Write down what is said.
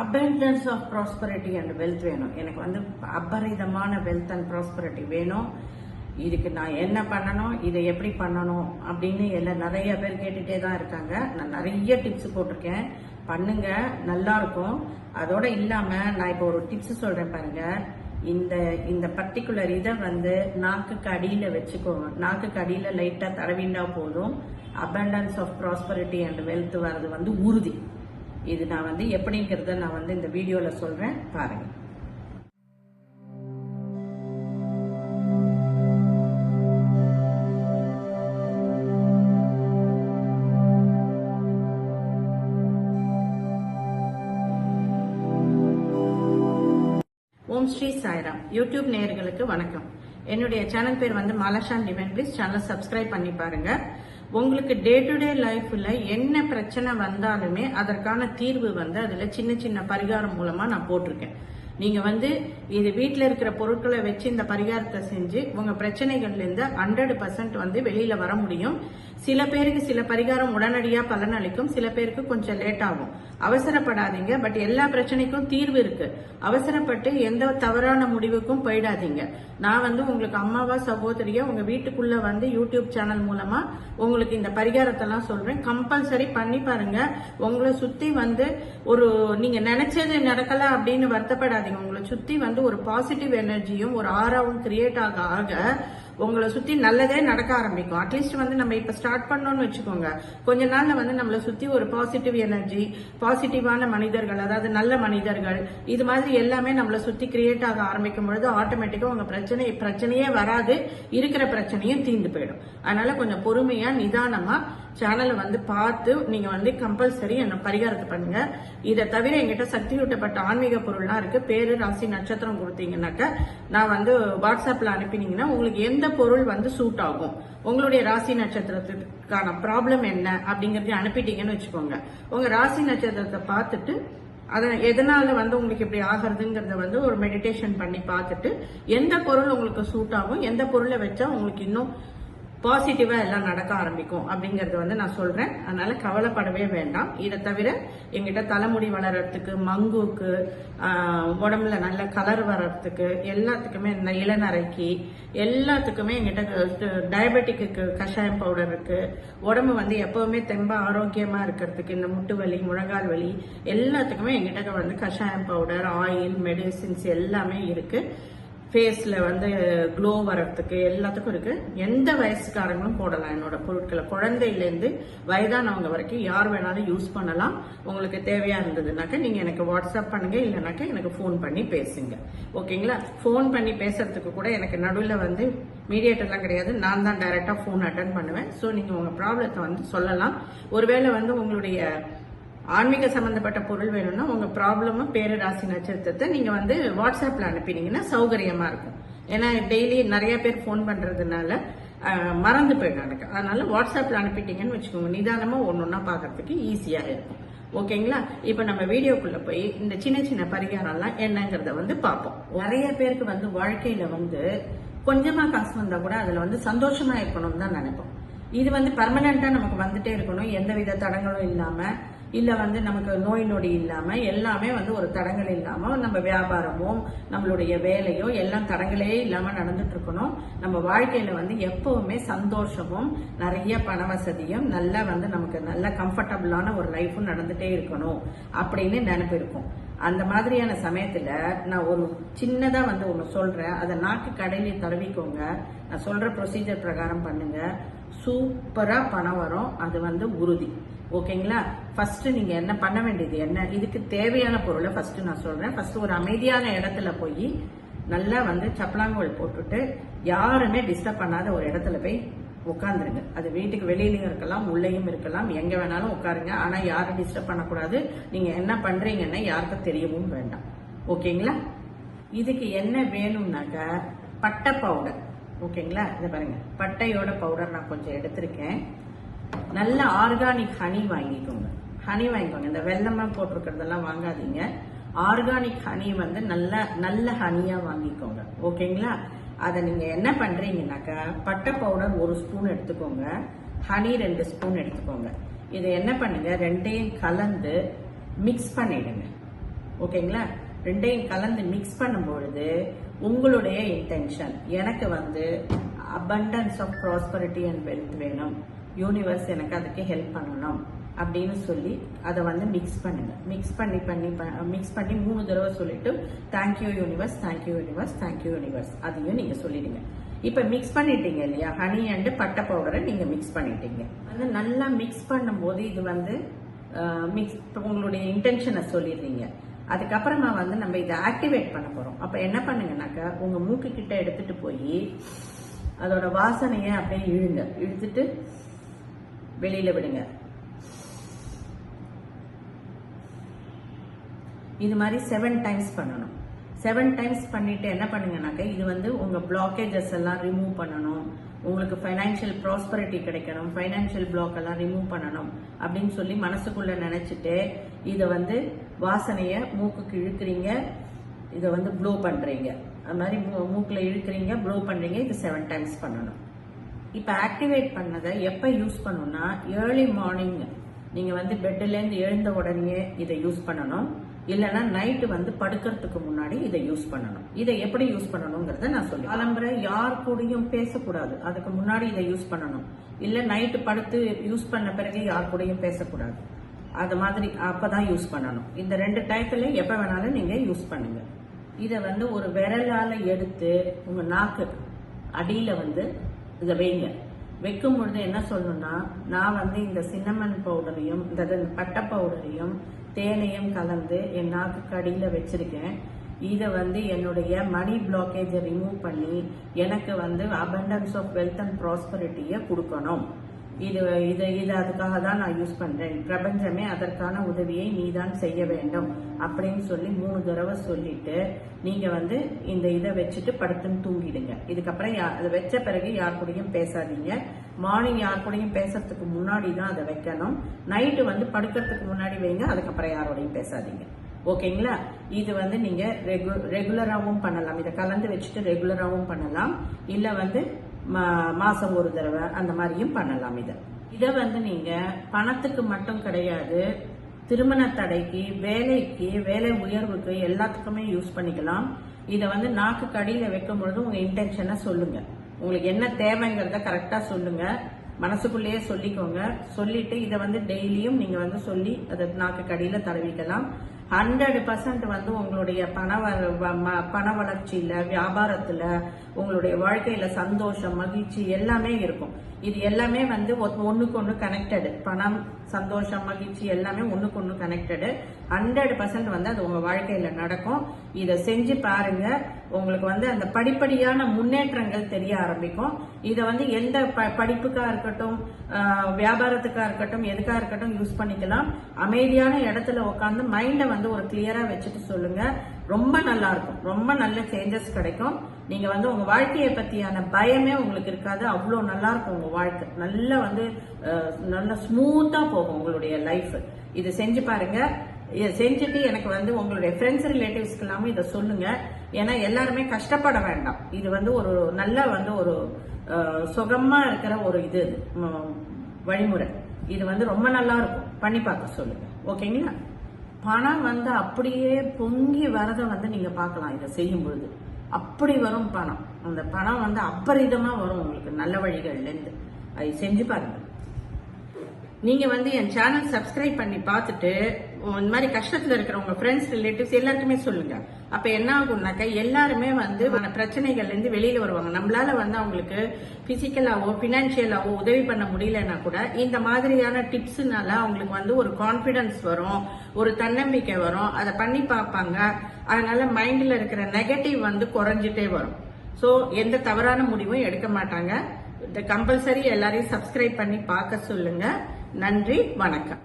Abundance of prosperity and wealth வேணும். எனக்கு வந்து அபரிதமான வெல்த் அண்ட் ப்ராஸ்பரிட்டி வேணும். இதுக்கு நான் என்ன பண்ணணும்? இதை எப்படி பண்ணணும்? அப்படின்னு எல்லாம் நிறைய பேர் கேட்டுகிட்டே தான் இருக்காங்க. நான் நிறைய டிப்ஸ் போட்டிருக்கேன். பண்ணுங்க. நல்லா இருக்கும். அதோட இல்லாம நான் இப்போ ஒரு டிப்ஸ் சொல்றேன் பாருங்க. இந்த இந்த பர்டிகுலர் இதை வந்து நாக்குக்கு அடியில வச்சுக்கோங்க நாக்குக்கு அடியில லைட்டா தடவிண்டா போதும். Abundance of prosperity and wealth வர்றது வந்து உறுதி. இது நான் வந்து எப்படிங்கிறத நான் வந்து இந்த வீடியோல சொல்றேன். பாருங்க. ஓம் ஸ்ரீ சாய்ராம். யூடியூப் நேயர்களுக்கு வணக்கம். என்னுடைய சேனல் பேர் வந்து Malashan divine. Please channel subscribe பண்ணி பாருங்க. உங்களுக்கு டே டு டே லைஃப்ல என்ன பிரச்சனை வந்தாலுமே அதற்கான தீர்வு வந்து அதுல சின்ன சின்ன பரிகாரம் மூலமா நான் போட்டிருக்கேன். நீங்க வந்து இது வீட்டில் இருக்கிற பொருட்களை வச்சு இந்த பரிகாரத்தை செஞ்சு உங்க பிரச்சனைகள்ல இருந்து ஹண்ட்ரட் பர்சன்ட் வந்து வெளியில வர முடியும். சில பேருக்கு சில பரிகாரம் உடனடியா பலனளிக்கும் சில பேருக்கு கொஞ்சம் லேட் ஆகும். அவசரப்படாதீங்க பட் எல்லா பிரச்சனைக்கும் தீர்வு இருக்கு. அவசரப்பட்டு எந்த தவறான முடிவுக்கும் போயிடாதீங்க. நான் வந்து உங்களுக்கு அம்மாவா சகோதரியா உங்க வீட்டுக்குள்ள வந்து யூடியூப் சேனல் மூலமா உங்களுக்கு இந்த பரிகாரத்தெல்லாம் சொல்றேன். கம்பல்சரி பண்ணி பாருங்க. உங்களை சுத்தி வந்து ஒரு நீங்க நினைச்சது நடக்கல அப்படின்னு வருத்தப்படாதீங்க. உங்களை சுத்தி வந்து ஒரு பாசிட்டிவ் எனர்ஜியும் ஒரு ஆறாவும் கிரியேட் ஆக ஆக உங்களை சுத்தி நல்லதே நடக்க ஆரம்பிக்கும். அட்லீஸ்ட் வந்து நம்ம இப்ப ஸ்டார்ட் பண்ணோம்னு வச்சுக்கோங்க. கொஞ்ச நாள்ல வந்து நம்மளை சுத்தி ஒரு பாசிட்டிவ் எனர்ஜி பாசிட்டிவான மனிதர்கள் அதாவது நல்ல மனிதர்கள் இது மாதிரி எல்லாமே நம்மளை சுத்தி கிரியேட் ஆக ஆரம்பிக்கும் பொழுது ஆட்டோமேட்டிக்கா உங்க பிரச்சனை பிரச்சனையே வராது. இருக்கிற பிரச்சனையும் தீர்ந்து போயிடும். அதனால கொஞ்சம் பொறுமையா நிதானமா சேனலை வந்து பார்த்து நீங்க வந்து கம்பல்சரி என்ன பரிகாரத்தை பண்ணுங்க. இதை தவிர எங்கிட்ட சக்தி ஊட்டப்பட்ட ஆன்மீக பொருள்லாம் இருக்கு. பேரு ராசி நட்சத்திரம் கொடுத்தீங்கன்னாக்க நான் வந்து வாட்ஸ்அப்ல அனுப்பினீங்கன்னா உங்களுக்கு எந்த பொருள் வந்து சூட் ஆகும்? உங்களுடைய ராசி நட்சத்திரத்துக்கான ப்ராப்ளம் என்ன அப்படிங்கறத அனுப்பிட்டீங்கன்னு வச்சுக்கோங்க. உங்க ராசி நட்சத்திரத்தை பார்த்துட்டு அதை எதனால வந்து உங்களுக்கு இப்படி ஆகிறதுங்கிறத வந்து ஒரு மெடிடேஷன் பண்ணி பார்த்துட்டு எந்த பொருள் உங்களுக்கு சூட் ஆகும்? எந்த பொருளை வச்சா உங்களுக்கு இன்னும் பாசிட்டிவா எல்லாம் நடக்க ஆரம்பிக்கும் அப்படிங்கறது வந்து நான் சொல்றேன். அதனால கவலைப்படவே வேண்டாம். இதை தவிர எங்கிட்ட தலைமுடி வளர்றதுக்கு மங்குக்கு உடம்புல நல்ல கலர் வர்றதுக்கு எல்லாத்துக்குமே இந்த இளநரைக்கு எல்லாத்துக்குமே எங்கிட்ட டயபெட்டிக்கு கஷாயம் பவுடர் இருக்கு. உடம்பு வந்து எப்பவுமே தெம்ப ஆரோக்கியமா இருக்கிறதுக்கு இந்த முட்டு வலி முழங்கால் வலி எல்லாத்துக்குமே எங்கிட்ட வந்து கஷாயம் பவுடர் ஆயில் மெடிசின்ஸ் எல்லாமே இருக்கு. ஃபேஸில் வந்து க்ளோ வர்றதுக்கு எல்லாத்துக்கும் இருக்கு. எந்த வயசுக்காரங்களும் போடலாம் என்னோட பொருட்களை. குழந்தையிலேருந்து வயதானவங்க வரைக்கும் யார் வேணாலும் யூஸ் பண்ணலாம். உங்களுக்கு தேவையா இருந்ததுனாக்க நீங்க எனக்கு வாட்ஸ்அப் பண்ணுங்க இல்லைனாக்கா எனக்கு ஃபோன் பண்ணி பேசுங்க. ஓகேங்களா? ஃபோன் பண்ணி பேசுறதுக்கு கூட எனக்கு நடுவில் வந்து மீடியேட்டர்லாம் கிடையாது. நான் தான் டைரெக்டாக ஃபோன் அட்டன் பண்ணுவேன். ஸோ நீங்கள் உங்கள் ப்ராப்ளத்தை வந்து சொல்லலாம். ஒருவேளை வந்து உங்களுடைய ஆன்மீக சம்பந்தப்பட்ட பொருள் வேணும்னா உங்க ப்ராப்ளமும் பேரு ராசி நட்சத்திரத்தை நீங்க வந்து வாட்ஸ்அப்ல அனுப்பினீங்கன்னா சௌகரியமா இருக்கும். ஏன்னா டெய்லி நிறைய பேர் ஃபோன் பண்றதுனால மறந்து போயிடும் எனக்கு அதனால வாட்ஸ்அப்ல அனுப்பிட்டீங்கன்னு வச்சுக்கோங்க. நிதானமா ஒன்னொன்னா பாக்குறதுக்கு ஈஸியா இருக்கும். ஓகேங்களா இப்ப நம்ம வீடியோக்குள்ள போய் இந்த சின்ன சின்ன பரிகாரம்லாம் என்னங்கறத வந்து பார்ப்போம். நிறைய பேருக்கு வந்து வாழ்க்கையில வந்து கொஞ்சமா காசு வந்தா கூட அதுல வந்து சந்தோஷமா இருக்கணும்னு தான் நினைப்போம். இது வந்து பர்மனண்டா நமக்கு வந்துட்டே இருக்கணும். எந்த வித தடங்களும் இல்லாமல் இல்லை வந்து நமக்கு நோய் நொடி இல்லாமல் எல்லாமே வந்து ஒரு தடங்கள் இல்லாமல் நம்ம வியாபாரமோ நம்மளுடைய வேலையோ எல்லாம் தடங்களே இல்லாமல் நடந்துட்டு இருக்கணும். நம்ம வாழ்க்கையில வந்து எப்பவுமே சந்தோஷமும் நிறைய பண வசதியும் நல்லா வந்து நமக்கு நல்ல கம்ஃபர்டபுளான ஒரு லைஃபும் நடந்துட்டே இருக்கணும் அப்படின்னு நினைப்பு இருக்கும். அந்த மாதிரியான சமயத்துல நான் ஒரு சின்னதா வந்து ஒன்று சொல்றேன். அதை நாக்கு கடையில தடவிக்கோங்க. நான் சொல்ற ப்ரொசீஜர் பிரகாரம் பண்ணுங்க. சூப்பரா பணம் வரும். அது வந்து உறுதி. ஓகேங்களா? ஃபர்ஸ்ட் நீங்க என்ன பண்ண வேண்டியது என்ன? இதுக்கு தேவையான பொருளை ஃபர்ஸ்ட் நான் சொல்றேன். ஃபர்ஸ்ட் ஒரு அமைதியான இடத்துல போய் நல்லா வந்து சப்பலாங்கோல் போட்டுட்டு யாருமே டிஸ்டர்ப் பண்ணாத ஒரு இடத்துல போய் உட்காந்துருங்க அது வீட்டுக்கு வெளியிலையும் இருக்கலாம் உள்ளேயும் இருக்கலாம் எங்க வேணாலும் உட்காருங்க. ஆனா யாரும் டிஸ்டர்ப் பண்ணக்கூடாது. நீங்க என்ன பண்றீங்கன்னா யாருக்கும் தெரியவும் வேண்டாம். ஓகேங்களா? இதுக்கு என்ன வேணும்னாக்க பட்டை பவுடர் ஓகேங்களா? இதை பாருங்க. பட்டையோட பவுடர் நான் கொஞ்சம் எடுத்திருக்கேன். நல்ல ஆர்கானிக் ஹனி வாங்கிக்கோங்க. ஹனி வாங்கிக்கோங்க. இந்த வெள்ளமா போட்டிருக்கிறதெல்லாம் வாங்காதீங்க. ஆர்கானிக் ஹனி வந்து நல்ல நல்ல ஹனியா வாங்கிக்கோங்க. ஓகேங்களா? அதை நீங்க என்ன பண்றீங்கன்னாக்கா பட்டை பவுடர் ஒரு ஸ்பூன் எடுத்துக்கோங்க. ஹனி ரெண்டு ஸ்பூன் எடுத்துக்கோங்க. இதை என்ன பண்ணுங்க ரெண்டையும் கலந்து மிக்ஸ் பண்ணிடுங்க. ஓகேங்களா? ரெண்டையும் கலந்து மிக்ஸ் பண்ணும் பொழுது உங்களுடைய இன்டென்ஷன் எனக்கு வந்து abundance of prosperity and wealth வேணும். யூனிவர்ஸ் எனக்கு அதுக்கு ஹெல்ப் பண்ணணும் அப்படின்னு சொல்லி அதை வந்து மிக்ஸ் பண்ணுங்க. மிக்ஸ் பண்ணி பண்ணி மிக்ஸ் பண்ணி மூணு தடவை சொல்லிட்டு thank you universe thank you universe thank you universe அதையும் நீங்க சொல்லிடுங்க. இப்ப மிக்ஸ் பண்ணிட்டீங்க இல்லையா? ஹனி அண்ட் பட்டை பவுடரை நீங்க மிக்ஸ் பண்ணிட்டீங்க. வந்து நல்லா மிக்ஸ் பண்ணும்போது இது வந்து மிக்ஸ் உங்களுடைய இன்டென்ஷனை சொல்லிடுறீங்க. அதுக்கப்புறமா வந்து நம்ம இதை ஆக்டிவேட் பண்ண போறோம். அப்ப என்ன பண்ணுங்கனாக்கா உங்க மூக்கு கிட்ட எடுத்துட்டு போய் அதோட வாசனையை அப்படியே இழுங்க. இழுத்துட்டு வெளியில விடுங்க. இது மாதிரி செவன் டைம்ஸ் பண்ணணும். செவன் டைம்ஸ் பண்ணிட்டு என்ன பண்ணுங்கனாக்க இது வந்து உங்க பிளாக்கேஜஸ் எல்லாம் ரிமூவ் பண்ணணும். உங்களுக்கு ஃபைனான்சியல் ப்ராஸ்பரிட்டி கிடைக்கணும். ஃபைனான்சியல் பிளாக் எல்லாம் ரிமூவ் பண்ணணும் அப்படின்னு சொல்லி மனசுக்குள்ள நினைச்சிட்டு இதை வந்து வாசனைய மூக்குக்கு இழுக்கிறீங்க. இதை வந்து ப்ளோ பண்றீங்க. அது மாதிரி மூ- இழுக்கிறீங்க ப்ளோ பண்றீங்க. இது செவன் டைம்ஸ் பண்ணணும். இப்போ ஆக்டிவேட் பண்ணதை எப்போ யூஸ் பண்ணணும்னா ஏர்லி மார்னிங் நீங்கள் வந்து பெட்லேருந்து எழுந்த உடனே இதை யூஸ் பண்ணணும். இல்லைன்னா நைட்டு வந்து படுக்கிறதுக்கு முன்னாடி இதை யூஸ் பண்ணணும். இதை எப்படி யூஸ் பண்ணணுங்கிறத நான் சொல்லி கிளம்புற யார் கூடயும் பேசக்கூடாது. அதுக்கு முன்னாடி இதை யூஸ் பண்ணணும். இல்லை நைட்டு படுத்து யூஸ் பண்ண பிறகு யார் கூடயும் பேசக்கூடாது. அது மாதிரி அப்பதான் யூஸ் பண்ணணும். இந்த ரெண்டு டயத்துல எப்ப வேணாலும் நீங்க யூஸ் பண்ணுங்க. இதை வந்து ஒரு விரலால எடுத்து உங்க நாக்கு அடியில வந்து இதை வைங்க. வைக்கும் பொழுது என்ன சொல்லணும்னா நான் வந்து இந்த சின்னமன் பவுடரையும் இந்த பட்டை பவுடரையும் தேனையும் கலந்து என் நாக்குக்கு அடியில் வச்சிருக்கேன். இதை வந்து என்னுடைய மணி பிளாக்கேஜை ரிமூவ் பண்ணி எனக்கு வந்து அபண்டன்ஸ் ஆஃப் வெல்த் அண்ட் ப்ராஸ்பரிட்டியை கொடுக்கணும். இது இது இது அதுக்காக தான் நான் யூஸ் பண்றேன். பிரபஞ்சமே அதற்கான உதவியை நீ தான் செய்ய வேண்டும். அப்படின்னு சொல்லி மூணு தடவை சொல்லிட்டு நீங்க வந்து இந்த இதை வச்சுட்டு படுத்துன்னு தூங்கிடுங்க. இதுக்கப்புறம் யா- அதை வச்ச பிறகு யார் கூடயும் பேசாதீங்க. மார்னிங் யார் கூடயும் பேசுறதுக்கு முன்னாடி தான் அதை வைக்கணும். நைட்டு வந்து படுக்கிறதுக்கு முன்னாடி வைங்க அதுக்கப்புறம் யாரோடையும் பேசாதீங்க. ஓகேங்களா? இது வந்து நீங்க ரெகு ரெகுலராகவும் பண்ணலாம். இதை கலந்து வச்சுட்டு ரெகுலராகவும் பண்ணலாம். இல்லை வந்து மா- ஒரு தடவை அந்த மாதிரியும் பண்ணலாம் இதை. இதை வந்து நீங்கள் பணத்துக்கு மட்டும் கிடையாது திருமண தடைக்கு வேலைக்கு வேலை உயர்வுக்கு எல்லாத்துக்குமே யூஸ் பண்ணிக்கலாம். இதை வந்து நாக்கு கடியில் வைக்கும் பொழுது உங்கள் இன்டென்ஷனை சொல்லுங்கள் உங்களுக்கு என்ன தேவைங்கிறத கரெக்டாக சொல்லுங்கள் மனசுக்குள்ளேயே சொல்லிக்கோங்க. சொல்லிட்டு இதை வந்து டெய்லியும் நீங்கள் வந்து சொல்லி அதை நாக்கு கடியில் தடவிக்கலாம். ஹண்ட்ரட் பர்சன்ட் வந்து உங்களுடைய பண வ- ம- பண வளர்ச்சியில வியாபாரத்துல உங்களுடைய வாழ்க்கையில சந்தோஷம் மகிழ்ச்சி எல்லாமே இருக்கும். இது எல்லாமே வந்து ஒ- ஒண்ணுக்கு ஒண்ணு கனெக்டடு பணம் சந்தோஷம் மகிழ்ச்சி எல்லாமே ஒண்ணுக்கு ஒண்ணு கனெக்டடு ஹண்ட்ரட் பர்சன்ட் வந்து அது உங்க வாழ்க்கையில நடக்கும். இதை செஞ்சு பாருங்க. உங்களுக்கு வந்து அந்த படிப்படியான முன்னேற்றங்கள் தெரிய ஆரம்பிக்கும். இதை வந்து எந்த ப- படிப்புக்கா இருக்கட்டும் வியாபாரத்துக்காக வியாபாரத்துக்கா இருக்கட்டும் எதுக்கா இருக்கட்டும் யூஸ் பண்ணிக்கலாம். அமைதியான இடத்துல உட்காந்து மைண்டை வந்து ஒரு கிளியரா வச்சுட்டு சொல்லுங்க. ரொம்ப நல்லா இருக்கும் ரொம்ப நல்ல சேஞ்சஸ் கிடைக்கும். நீங்க வந்து உங்க வாழ்க்கையை பத்தியான பயமே உங்களுக்கு இருக்காது. அவ்வளோ நல்லா இருக்கும் உங்க வாழ்க்கை. நல்லா வந்து நல்ல நல்லா ஸ்மூத்தா போகும் உங்களுடைய லைஃப் இது செஞ்சு பாருங்க. இதை செஞ்சுட்டு எனக்கு வந்து உங்களுடைய ஃப்ரெண்ட்ஸ் ரிலேட்டிவ்ஸ்க்கு எல்லாமே இதை சொல்லுங்க. ஏன்னா எல்லாருமே கஷ்டப்பட வேண்டாம். இது வந்து ஒரு நல்ல வந்து ஒரு சுகமா இருக்கிற ஒரு இது வழிமுறை. இது வந்து ரொம்ப நல்லா இருக்கும் பண்ணி பார்க்க சொல்லுங்க. ஓகேங்களா? பணம் வந்து அப்படியே பொங்கி வரதை வந்து நீங்க பார்க்கலாம் இதை செய்யும் பொழுது அப்படி வரும் பணம். அந்த பணம் வந்து அபரிதமா வரும் உங்களுக்கு. நல்ல வழிகள்ல இருந்து அதை செஞ்சு பாருங்க. நீங்க வந்து என் சேனல் சப்ஸ்கிரைப் பண்ணி பார்த்துட்டு இந்த மாதிரி கஷ்டத்துல இருக்கிற உங்க ஃப்ரெண்ட்ஸ் ரிலேட்டிவ்ஸ் எல்லாருக்குமே சொல்லுங்க. அப்ப என்ன ஆகும்னாக்கா எல்லாருமே வந்து அந்த பிரச்சனைகள்ல இருந்து வெளியில வருவாங்க. நம்மளால வந்து அவங்களுக்கு பிசிக்கலாவோ பினான்சியலாவோ உதவி பண்ண முடியலன்னா கூட இந்த மாதிரியான டிப்ஸ்னால அவங்களுக்கு வந்து ஒரு கான்பிடன்ஸ் வரும் ஒரு தன்னம்பிக்கை வரும். அதை பண்ணி பார்ப்பாங்க. அதனால மைண்ட்ல இருக்கிற நெகட்டிவ் வந்து குறைஞ்சிட்டே வரும். சோ எந்த தவறான முடிவும் எடுக்க மாட்டாங்க. இந்த கம்பல்சரி எல்லாரையும் சப்ஸ்கிரைப் பண்ணி பார்க்க சொல்லுங்க. நன்றி வணக்கம்.